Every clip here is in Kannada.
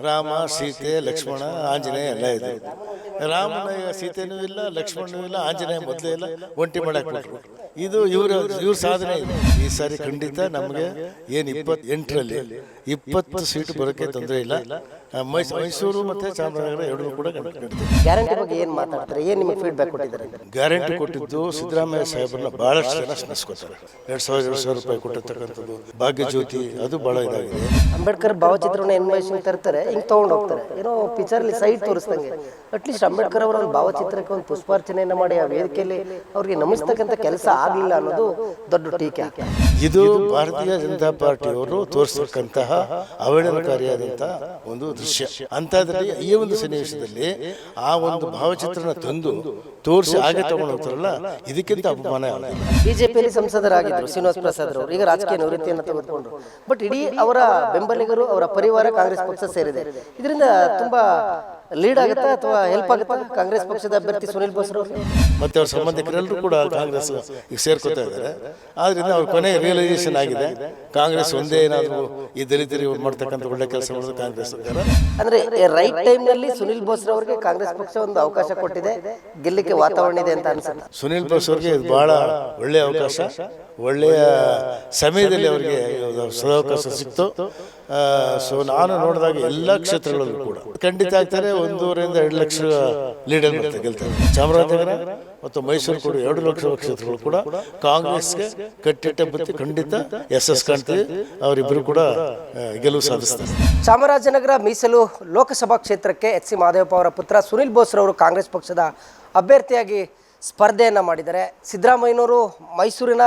ರಾಮ ಸೀತೆ ಲಕ್ಷ್ಮಣ ಆಂಜನೇಯ ಎಲ್ಲ ಇದೆ ರಾಮನ ಸೀತೆನೂ ಇಲ್ಲ ಲಕ್ಷ್ಮಣನೂ ಇಲ್ಲ ಆಂಜನೇಯ ಮೊದಲೇ ಇಲ್ಲ ಒಂಟಿ ಮಾಡಕ್ಕೆ ಬಿಟ್ರು ಇದು ಇವರ ಇವ್ರ ಸಾಧನೆ ಇದೆ. ಈ ಸಾರಿ ಖಂಡಿತ ನಮಗೆ ಏನು ಇಪ್ಪತ್ತು ಎಂಟರಲ್ಲಿ ಇಪ್ಪತ್ತು ಸೀಟ್ ಬರೋಕ್ಕೆ ತೊಂದರೆ ಇಲ್ಲ. ಮೈಸ್- ಮೈಸೂರು ಮತ್ತೆ ಚಾಮರಾಜನಗರ ಎರಡೂ ಕೂಡ ಗ್ಯಾರಂಟಿ ಬಗ್ಗೆ ಏನು ಮಾತಾಡ್ತಾರೆ? ಏನು ನಿಮಗೆ ಫೀಡ್ಬ್ಯಾಕ್ ಕೊಟ್ಟಿದ್ದಾರೆ? ಗ್ಯಾರಂಟಿ ಕೊಟ್ಟಿದ್ದು ಸಿದ್ದರಾಮಯ್ಯ ಸಾಹೇಬರನ್ನ ಬಹಳಷ್ಟು ಜನ ಸ್ಮರಿಸ್ಕೊತಾರೆ. ಎರಡು ಸಾವಿರ ಎರಡು ಸಾವಿರ ರೂಪಾಯಿ ಕೊಟ್ಟಿರ್ತಕ್ಕಂಥದ್ದು. ಭಾಗ್ಯ ಜ್ಯೋತಿ ಅದು ಭಾಳ ಇದಾಗಿದೆ. ಅಂಬೇಡ್ಕರ್ ಭಾವಚಿತ್ರವನ್ನು ಎನ್ವೇಷನ್ ತರ್ತಾರೆ ಹಿಂಗೆ ತೊಗೊಂಡು ಹೋಗ್ತಾರೆ. ಏನೋ ಪಿಕ್ಚರಲ್ಲಿ ಸೈಟ್ ತೋರಿಸ್ದಂಗೆ. ಅಟ್ಲೀಸ್ಟ್ ಅಂಬೇಡ್ಕರ್ ಅವರ ಒಂದು ಭಾವಚಿತ್ರಕ್ಕೆ ಒಂದು ಪುಷ್ಪಾರ್ಚನೆಯನ್ನು ಮಾಡಿ ಆ ವೇದಿಕೆಯಲ್ಲಿ ಅವರಿಗೆ ನಮಿಸ್ತಕ್ಕಂಥ ಕೆಲಸ ಆಗಲಿಲ್ಲ ಅನ್ನೋದು ದೊಡ್ಡ ಟೀಕೆ. ಇದು ಭಾರತೀಯ ಜನತಾ ಪಾರ್ಟಿಯವರು ತೋರಿಸತಕ್ಕಂತಹ ಅವಹೇಳನಕಾರಿಯಾದಂತಹ ಒಂದು ದೃಶ್ಯ. ಅಂಥದ್ರಲ್ಲಿ ಈ ಒಂದು ಸನ್ನಿವೇಶದಲ್ಲಿ ಆ ಒಂದು ಭಾವಚಿತ್ರನ ತಂದು ತೋರಿಸಿ ಹಾಗೆ ತಗೊಂಡು ಹೋಗ್ತಾರಲ್ಲ ಇದಕ್ಕಿಂತ ಅಪಮಾನ ಬಿಜೆಪಿಯಲ್ಲಿ ಸಂಸದರಾಗಿದ್ದರು ಶ್ರೀನಿವಾಸ ಪ್ರಸಾದ್ ಅವರು. ಈಗ ರಾಜಕೀಯ ನಿವೃತ್ತಿಯನ್ನು ತೆಗೆದುಕೊಂಡ್ರು ಬಟ್ ಇಡೀ ಅವರ ಬೆಂಬಲಿಗರು ಅವರ ಪರಿವಾರ ಕಾಂಗ್ರೆಸ್ ಪಕ್ಷ ಸೇರಿದೆ. ಇದರಿಂದ ತುಂಬಾ ಲೀಡ್ ಆಗುತ್ತಾ ಅಥವಾ ಹೆಲ್ಪ್ ಆಗುತ್ತಾ? ಕಾಂಗ್ರೆಸ್ ಪಕ್ಷದ ಅಭ್ಯರ್ಥಿ ಸುನಿಲ್ ಬೋಸ್ರವ್ರಿಗೆ ಮತ್ತೆ ಅವ್ರ ಸಂಬಂಧಿಕರೆಲ್ಲರೂ ಕೂಡ ಕಾಂಗ್ರೆಸ್ ಈಗ ಸೇರ್ಕೋತಾ ಇದ್ದಾರೆ. ಆದ್ರಿಂದ ಅವ್ರ ಕೊನೆ ರಿಯಲೈಸೇಷನ್ ಆಗಿದೆ. ಕಾಂಗ್ರೆಸ್ ಒಂದೇ ಏನಾದರೂ ಈ ದಲಿತರಿಗೆ ಮಾಡ್ತಕ್ಕಂಥ ಒಳ್ಳೆ ಕೆಲಸ ಮಾಡೋದು ಕಾಂಗ್ರೆಸ್ ಸರ್ಕಾರ. ಅಂದ್ರೆ ರೈಟ್ ಟೈಮ್ನಲ್ಲಿ ಸುನಿಲ್ ಬೋಸ್ರ ಅವರಿಗೆ ಕಾಂಗ್ರೆಸ್ ಪಕ್ಷ ಒಂದು ಅವಕಾಶ ಕೊಟ್ಟಿದೆ. ಗೆಲ್ಲಿಕ್ಕೆ ವಾತಾವರಣ ಇದೆ ಅಂತ ಅನ್ಸುತ್ತೆ. ಸುನಿಲ್ ಬೋಸ್ ಅವ್ರಿಗೆ ಇದು ಬಹಳ ಒಳ್ಳೆಯ ಅವಕಾಶ. ಒಳ್ಳೆಯ ಸಮಯದಲ್ಲಿ ಅವರಿಗೆ ಸದಾವಕಾಶ ಸಿಕ್ತು. ಸೊ ನಾನು ನೋಡಿದಾಗ ಎಲ್ಲ ಕ್ಷೇತ್ರಗಳಲ್ಲೂ ಕೂಡ. ಖಂಡಿತ ಆಗ್ತಾರೆ ಒಂದೂವರೆಯಿಂದ ಎರಡು ಲಕ್ಷ ಲೀಡರ್ ಗೆಲ್ತಾರೆ ಚಾಮರಾಜನಗರ ಮತ್ತು ಮೈಸೂರು ಕೂಡ ಎರಡು ಲಕ್ಷ ಕ್ಷೇತ್ರಗಳು ಕೂಡ ಕಾಂಗ್ರೆಸ್ಗೆ ಕಟ್ಟಿಟ್ಟ ಬುತ್ತಿ ಖಂಡಿತ ಎಸ್ ಎಸ್ ಕಾಣ್ತೀವಿ ಅವರಿಬ್ಬರು ಕೂಡ ಗೆಲುವು ಸಾಧಿಸ್ತಾರೆ. ಚಾಮರಾಜನಗರ ಮೀಸಲು ಲೋಕಸಭಾ ಕ್ಷೇತ್ರಕ್ಕೆ ಎಚ್ ಸಿ ಮಾದೇವಪ್ಪ ಅವರ ಪುತ್ರ ಸುನಿಲ್ ಬೋಸ್ರವರು ಕಾಂಗ್ರೆಸ್ ಪಕ್ಷದ ಅಭ್ಯರ್ಥಿಯಾಗಿ ಸ್ಪರ್ಧೆಯನ್ನು ಮಾಡಿದ್ದಾರೆ. ಸಿದ್ದರಾಮಯ್ಯನವರು ಮೈಸೂರಿನ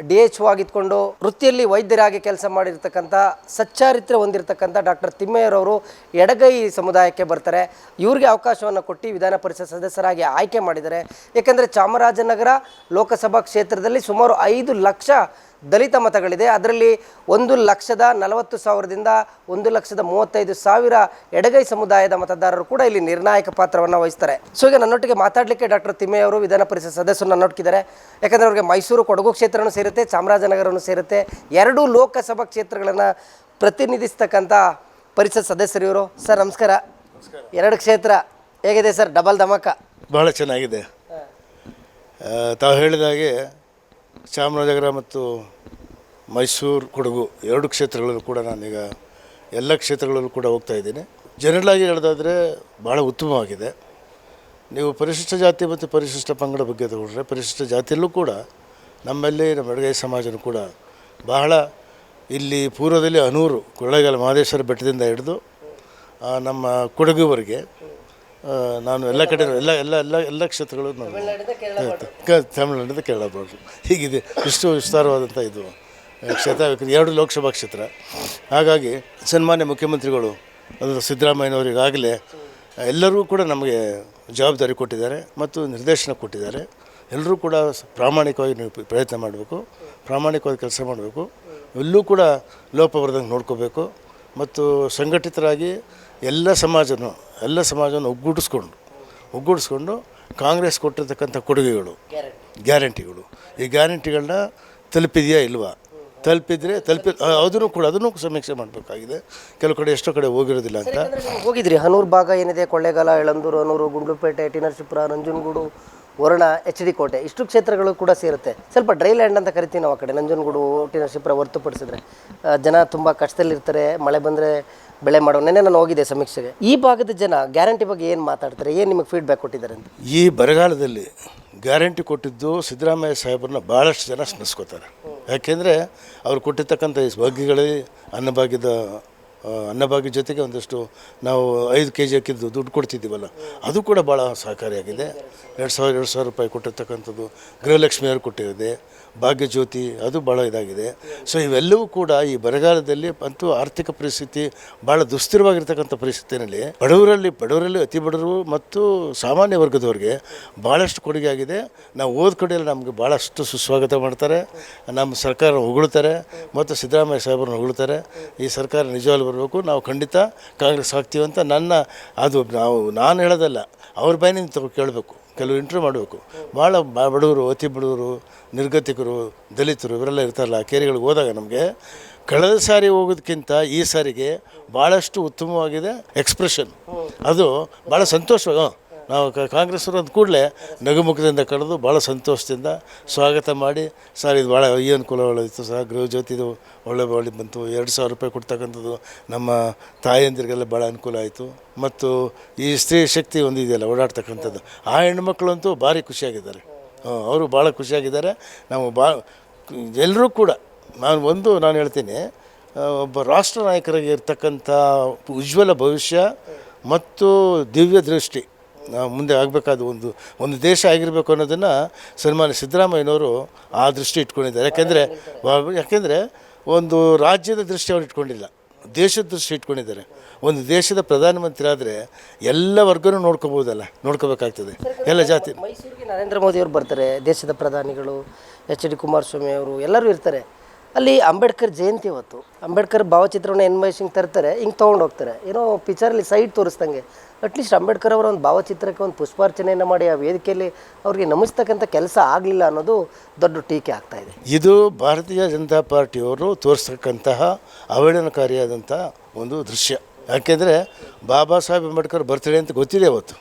ಡಿ ಎಚ್ ಆಗಿದ್ಕೊಂಡು ವೃತ್ತಿಯಲ್ಲಿ ವೈದ್ಯರಾಗಿ ಕೆಲಸ ಮಾಡಿರ್ತಕ್ಕಂಥ ಸಚ್ಚಾರಿತ್ರ್ಯ ಹೊಂದಿರತಕ್ಕಂಥ ಡಾಕ್ಟರ್ ತಿಮ್ಮೆಯರವರು ಎಡಗೈ ಸಮುದಾಯಕ್ಕೆ ಬರ್ತಾರೆ. ಇವ್ರಿಗೆ ಅವಕಾಶವನ್ನು ಕೊಟ್ಟು ವಿಧಾನ ಪರಿಷತ್ ಸದಸ್ಯರಾಗಿ ಆಯ್ಕೆ ಮಾಡಿದ್ದಾರೆ. ಏಕೆಂದರೆ ಚಾಮರಾಜನಗರ ಲೋಕಸಭಾ ಕ್ಷೇತ್ರದಲ್ಲಿ ಸುಮಾರು ಐದು ಲಕ್ಷ ದಲಿತ ಮತಗಳಿದೆ. ಅದರಲ್ಲಿ ಒಂದು ಲಕ್ಷದ ನಲವತ್ತು ಸಾವಿರದಿಂದ ಒಂದು ಲಕ್ಷದ ಮೂವತ್ತೈದು ಸಾವಿರ ಎಡಗೈ ಸಮುದಾಯದ ಮತದಾರರು ಕೂಡ ಇಲ್ಲಿ ನಿರ್ಣಾಯಕ ಪಾತ್ರವನ್ನು ವಹಿಸ್ತಾರೆ. ಸೊ ಈಗ ನನ್ನೊಟ್ಟಿಗೆ ಮಾತಾಡಲಿಕ್ಕೆ ಡಾಕ್ಟರ್ ತಿಮ್ಮೆಯವರು ವಿಧಾನ ಪರಿಷತ್ ಸದಸ್ಯರು ನನ್ನೊಟ್ಟಿದ್ದಾರೆ ಯಾಕಂದರೆ ಅವ್ರಿಗೆ ಮೈಸೂರು ಕೊಡಗು ಕ್ಷೇತ್ರನೂ ಸೇರುತ್ತೆ ಚಾಮರಾಜನಗರನೂ ಸೇರುತ್ತೆ. ಎರಡೂ ಲೋಕಸಭಾ ಕ್ಷೇತ್ರಗಳನ್ನು ಪ್ರತಿನಿಧಿಸ್ತಕ್ಕಂಥ ಪರಿಷತ್ ಸದಸ್ಯರು ಇವರು. ಸರ್ ನಮಸ್ಕಾರ. ಎರಡು ಕ್ಷೇತ್ರ ಹೇಗಿದೆ ಸರ್? ಡಬಲ್ ಧಮಾಕ. ಬಹಳ ಚೆನ್ನಾಗಿದೆ. ತಾವು ಹೇಳಿದಾಗೆ ಚಾಮರಾಜನಗರ ಮತ್ತು ಮೈಸೂರು ಕೊಡಗು ಎರಡು ಕ್ಷೇತ್ರಗಳಲ್ಲೂ ಕೂಡ ನಾನೀಗ ಎಲ್ಲ ಕ್ಷೇತ್ರಗಳಲ್ಲೂ ಕೂಡ ಹೋಗ್ತಾ ಇದ್ದೀನಿ. ಜನರಲ್ ಆಗಿ ಹೇಳೋದಾದರೆ ಭಾಳ ಉತ್ತಮವಾಗಿದೆ. ನೀವು ಪರಿಶಿಷ್ಟ ಜಾತಿ ಮತ್ತು ಪರಿಶಿಷ್ಟ ಪಂಗಡ ಬಗ್ಗೆ ತಗೊಂಡ್ರೆ ಪರಿಶಿಷ್ಟ ಜಾತಿಯಲ್ಲೂ ಕೂಡ ನಮ್ಮಲ್ಲಿ ನಮ್ಮ ಅಡುಗೆ ಸಮಾಜನೂ ಕೂಡ ಬಹಳ ಇಲ್ಲಿ ಪೂರ್ವದಲ್ಲಿ ಅನೂರು ಕೊಳ್ಳೇಗಾಲ ಮಹದೇಶ್ವರ ಬೆಟ್ಟದಿಂದ ಹಿಡಿದು ನಮ್ಮ ಕೊಡಗುವರೆಗೆ ನಾನು ಎಲ್ಲ ಕಡೆ ಎಲ್ಲ ಎಲ್ಲ ಎಲ್ಲ ಎಲ್ಲ ಕ್ಷೇತ್ರಗಳು ನಾನು ತಮಿಳುನಾಡಿಂದ ಕೇರಳ ಬಾರ್ಡ್ರು ಹೀಗಿದೆ. ಇಷ್ಟು ವಿಸ್ತಾರವಾದಂಥ ಇದು ಕ್ಷೇತ್ರ. ಎರಡು ಲೋಕಸಭಾ ಕ್ಷೇತ್ರ. ಹಾಗಾಗಿ ಸನ್ಮಾನ್ಯ ಮುಖ್ಯಮಂತ್ರಿಗಳು ಅದು ಸಿದ್ದರಾಮಯ್ಯನವರಿಗಾಗಲೇ ಎಲ್ಲರೂ ಕೂಡ ನಮಗೆ ಜವಾಬ್ದಾರಿ ಕೊಟ್ಟಿದ್ದಾರೆ ಮತ್ತು ನಿರ್ದೇಶನ ಕೊಟ್ಟಿದ್ದಾರೆ. ಎಲ್ಲರೂ ಕೂಡ ಪ್ರಾಮಾಣಿಕವಾಗಿ ನೀವು ಪ್ರಯತ್ನ ಮಾಡಬೇಕು. ಪ್ರಾಮಾಣಿಕವಾಗಿ ಕೆಲಸ ಮಾಡಬೇಕು. ಎಲ್ಲೂ ಕೂಡ ಲೋಪ ಬರ್ದಂಗೆ ನೋಡ್ಕೋಬೇಕು. ಮತ್ತು ಸಂಘಟಿತರಾಗಿ ಎಲ್ಲ ಸಮಾಜನೂ, ಎಲ್ಲ ಸಮಾಜವನ್ನು ಒಗ್ಗೂಡಿಸ್ಕೊಂಡು ಒಗ್ಗೂಡಿಸ್ಕೊಂಡು ಕಾಂಗ್ರೆಸ್ ಕೊಟ್ಟಿರ್ತಕ್ಕಂಥ ಕೊಡುಗೆಗಳು, ಗ್ಯಾರಂಟಿಗಳು. ಈ ಗ್ಯಾರಂಟಿಗಳನ್ನ ತಲುಪಿದೆಯಾ ಇಲ್ವಾ? ತಲುಪಿದ್ರೆ ತಲುಪಿ ಅದನ್ನು ಕೂಡ, ಅದನ್ನು ಸಮೀಕ್ಷೆ ಮಾಡಬೇಕಾಗಿದೆ. ಕೆಲವು ಕಡೆ ಎಷ್ಟೋ ಕಡೆ ಹೋಗಿರೋದಿಲ್ಲ ಅಂತ. ಹೋಗಿದ್ರಿ. ಹನೂರು ಭಾಗ ಏನಿದೆ? ಕೊಳ್ಳೇಗಾಲ, ಎಳಂದೂರು, ಹನೂರು, ಗುಂಡ್ಲುಪೇಟೆ, ಟಿ ನರಸೀಪುರ, ನಂಜನಗೂಡು ವರುಣ, ಎಚ್ ಡಿ ಕೋಟೆ, ಇಷ್ಟು ಕ್ಷೇತ್ರಗಳು ಕೂಡ ಸೇರುತ್ತೆ. ಸ್ವಲ್ಪ ಡ್ರೈ ಲ್ಯಾಂಡ್ ಅಂತ ಕರಿತೀವಿ ನಾವು ಆ ಕಡೆ. ನಂಜನಗೂಡು ಟಿ ನರಸೀಪುರ ಹೊರತುಪಡಿಸಿದ್ರೆ ಜನ ತುಂಬ ಕಷ್ಟದಲ್ಲಿರ್ತಾರೆ. ಮಳೆ ಬಂದರೆ ಬೆಳೆ ಮಾಡೋ ನೆನೆ ನಾನು ಹೋಗಿದ್ದೆ ಸಮೀಕ್ಷೆಗೆ. ಈ ಭಾಗದ ಜನ ಗ್ಯಾರಂಟಿ ಬಗ್ಗೆ ಏನು ಮಾತಾಡ್ತಾರೆ? ಏನು ನಿಮಗೆ ಫೀಡ್ಬ್ಯಾಕ್ ಕೊಟ್ಟಿದ್ದಾರೆ ಅಂತ? ಈ ಬರಗಾಲದಲ್ಲಿ ಗ್ಯಾರಂಟಿ ಕೊಟ್ಟಿದ್ದು ಸಿದ್ದರಾಮಯ್ಯ ಸಾಹೇಬ್ರನ್ನ ಭಾಳಷ್ಟು ಜನ ಸ್ಮರಿಸ್ಕೋತಾರೆ. ಯಾಕೆಂದರೆ ಅವ್ರು ಕೊಟ್ಟಿರ್ತಕ್ಕಂಥ ಈ ಭಾಗ್ಯಗಳೇ ಅನ್ನಭಾಗ್ಯದ ಅನ್ನಭಾಗ್ಯ ಜೊತೆಗೆ ಒಂದಷ್ಟು ನಾವು ಐದು ಕೆ ಜಿ ಅಕ್ಕಿದ್ದು ದುಡ್ಡು ಕೊಡ್ತಿದ್ದೀವಲ್ಲ, ಅದು ಕೂಡ ಭಾಳ ಸಹಕಾರಿಯಾಗಿದೆ. ಎರಡು ಸಾವಿರ ಎರಡು ಸಾವಿರ ರೂಪಾಯಿ ಕೊಟ್ಟಿರ್ತಕ್ಕಂಥದ್ದು ಗೃಹಲಕ್ಷ್ಮಿಯವರು ಕೊಟ್ಟಿದೆ ಭಾಗ್ಯ ಜ್ಯೋತಿ ಅದು ಭಾಳ ಇದಾಗಿದೆ. ಸೊ ಇವೆಲ್ಲವೂ ಕೂಡ ಈ ಬರಗಾಲದಲ್ಲಿ ಅಂತೂ ಆರ್ಥಿಕ ಪರಿಸ್ಥಿತಿ ಭಾಳ ದುಸ್ಥಿರವಾಗಿರ್ತಕ್ಕಂಥ ಪರಿಸ್ಥಿತಿಯಲ್ಲಿ ಬಡವರಲ್ಲಿ ಬಡವರಲ್ಲಿ ಅತಿ ಬಡವರು ಮತ್ತು ಸಾಮಾನ್ಯ ವರ್ಗದವ್ರಿಗೆ ಭಾಳಷ್ಟು ಕೊಡುಗೆ ಆಗಿದೆ. ನಾವು ಓದ್ ಕಡೆಯಲ್ಲಿ ನಮಗೆ ಭಾಳಷ್ಟು ಸುಸ್ವಾಗತ ಮಾಡ್ತಾರೆ. ನಮ್ಮ ಸರ್ಕಾರ ಹೊಗಳ್ತಾರೆ ಮತ್ತು ಸಿದ್ದರಾಮಯ್ಯ ಸಾಹೇಬ್ರನ್ನ ಹೊಗಳ್ತಾರೆ. ಈ ಸರ್ಕಾರ ನಿಜವಾಗಿ ಬರಬೇಕು. ನಾವು ಖಂಡಿತ ಕಾಂಗ್ರೆಸ್ ಹಾಕ್ತೀವಿ ಅಂತ ನನ್ನ ಅದು ನಾವು, ನಾನು ಹೇಳೋದಲ್ಲ, ಅವ್ರ ಬಾಯಿನಿಂದ ಕೇಳಬೇಕು. ಕೆಲವು ಇಂಟ್ರ್ಯೂ ಮಾಡಬೇಕು. ಭಾಳ ಬಡವರು, ಅತಿ ಬಡವರು, ನಿರ್ಗತಿಕರು, ದಲಿತರು, ಇವರೆಲ್ಲ ಇರ್ತಾರಲ್ಲ, ಕೇರಿಗಳಿಗೆ ಹೋದಾಗ ನಮಗೆ ಕಳೆದ ಸಾರಿ ಹೋಗೋದಕ್ಕಿಂತ ಈ ಸಾರಿಗೆ ಭಾಳಷ್ಟು ಉತ್ತಮವಾಗಿದೆ ಎಕ್ಸ್ಪ್ರೆಷನ್. ಅದು ಭಾಳ ಸಂತೋಷ ನಾವು ಕ- ಕಾಂಗ್ರೆಸ್ಸರು ಅಂದ ಕೂಡಲೇ ನಗುಮುಖದಿಂದ ಕರೆದು ಭಾಳ ಸಂತೋಷದಿಂದ ಸ್ವಾಗತ ಮಾಡಿ, ಸರ್, ಇದು ಭಾಳ ಈ ಅನುಕೂಲ ಒಳ್ಳೆದಿತ್ತು ಸರ್. ಗೃಹ ಜ್ಯೋತಿದು ಒಳ್ಳೆ ಒಳ್ಳೆ ಬಂತು. ಎರಡು ಸಾವಿರ ರೂಪಾಯಿ ಕೊಡ್ತಕ್ಕಂಥದ್ದು ನಮ್ಮ ತಾಯಂದಿರಿಗೆಲ್ಲ ಭಾಳ ಅನುಕೂಲ ಆಯಿತು. ಮತ್ತು ಈ ಸ್ತ್ರೀ ಶಕ್ತಿ ಒಂದಿದೆಯಲ್ಲ, ಓಡಾಡ್ತಕ್ಕಂಥದ್ದು. ಆ ಹೆಣ್ಮಕ್ಳಂತೂ ಭಾರಿ ಖುಷಿಯಾಗಿದ್ದಾರೆ. ಅವರು ಭಾಳ ಖುಷಿಯಾಗಿದ್ದಾರೆ. ನಾವು ಬಾ, ಎಲ್ಲರೂ ಕೂಡ, ನಾನು ಒಂದು, ನಾನು ಹೇಳ್ತೀನಿ ಒಬ್ಬ ರಾಷ್ಟ್ರ ನಾಯಕರಿಗೆ ಇರ್ತಕ್ಕಂಥ ಉಜ್ವಲ ಭವಿಷ್ಯ ಮತ್ತು ದಿವ್ಯ ದೃಷ್ಟಿ. ಮುಂದೆ ಆಗಬೇಕಾದ ಒಂದು ಒಂದು ದೇಶ ಆಗಿರಬೇಕು ಅನ್ನೋದನ್ನು ಸನ್ಮಾನ್ಯ ಸಿದ್ದರಾಮಯ್ಯನವರು ಆ ದೃಷ್ಟಿ ಇಟ್ಕೊಂಡಿದ್ದಾರೆ. ಯಾಕೆಂದರೆ ಯಾಕೆಂದರೆ ಒಂದು ರಾಜ್ಯದ ದೃಷ್ಟಿ ಅವರು ಇಟ್ಕೊಂಡಿಲ್ಲ, ದೇಶದ ದೃಷ್ಟಿ ಇಟ್ಕೊಂಡಿದ್ದಾರೆ. ಒಂದು ದೇಶದ ಪ್ರಧಾನಮಂತ್ರಿ ಆದರೆ ಎಲ್ಲ ವರ್ಗನೂ ನೋಡ್ಕೋಬೋದಲ್ಲ, ನೋಡ್ಕೋಬೇಕಾಗ್ತದೆ. ಎಲ್ಲ ಜಾತಿ ಮೈಸೂರಿಗೆ ನರೇಂದ್ರ ಮೋದಿ ಅವರು ಬರ್ತಾರೆ, ದೇಶದ ಪ್ರಧಾನಿಗಳು, ಎಚ್ ಡಿ ಕುಮಾರಸ್ವಾಮಿ ಅವರು ಎಲ್ಲರೂ ಇರ್ತಾರೆ. ಅಲ್ಲಿ ಅಂಬೇಡ್ಕರ್ ಜಯಂತಿ ಇವತ್ತು ಅಂಬೇಡ್ಕರ್ ಭಾವಚಿತ್ರವನ್ನು ಎನ್ ಮಹೇಶ್ ಹಿಂಗೆ ತರ್ತಾರೆ, ಹಿಂಗೆ ತೊಗೊಂಡು ಹೋಗ್ತಾರೆ. ಏನೋ ಪಿಚರಲ್ಲಿ ಸೈಡ್ ತೋರಿಸ್ದಂಗೆ. ಅಟ್ಲೀಸ್ಟ್ ಅಂಬೇಡ್ಕರ್ ಅವರ ಒಂದು ಭಾವಚಿತ್ರಕ್ಕೆ ಒಂದು ಪುಷ್ಪಾರ್ಚನೆಯನ್ನು ಮಾಡಿ, ಆ ವೇದಿಕೆಯಲ್ಲಿ ಅವ್ರಿಗೆ ನಮಿಸ್ತಕ್ಕಂಥ ಕೆಲಸ ಆಗಲಿಲ್ಲ ಅನ್ನೋದು ದೊಡ್ಡ ಟೀಕೆ ಆಗ್ತಾ ಇದೆ. ಇದು ಭಾರತೀಯ ಜನತಾ ಪಾರ್ಟಿಯವರು ತೋರಿಸ್ತಕ್ಕಂತಹ ಅವಹೇಳನಕಾರಿಯಾದಂಥ ಒಂದು ದೃಶ್ಯ. ಯಾಕೆಂದರೆ ಬಾಬಾ ಸಾಹೇಬ್ ಅಂಬೇಡ್ಕರ್ ಬರ್ತಾರೆ ಅಂತ ಗೊತ್ತಿದೆ ಅವತ್ತು.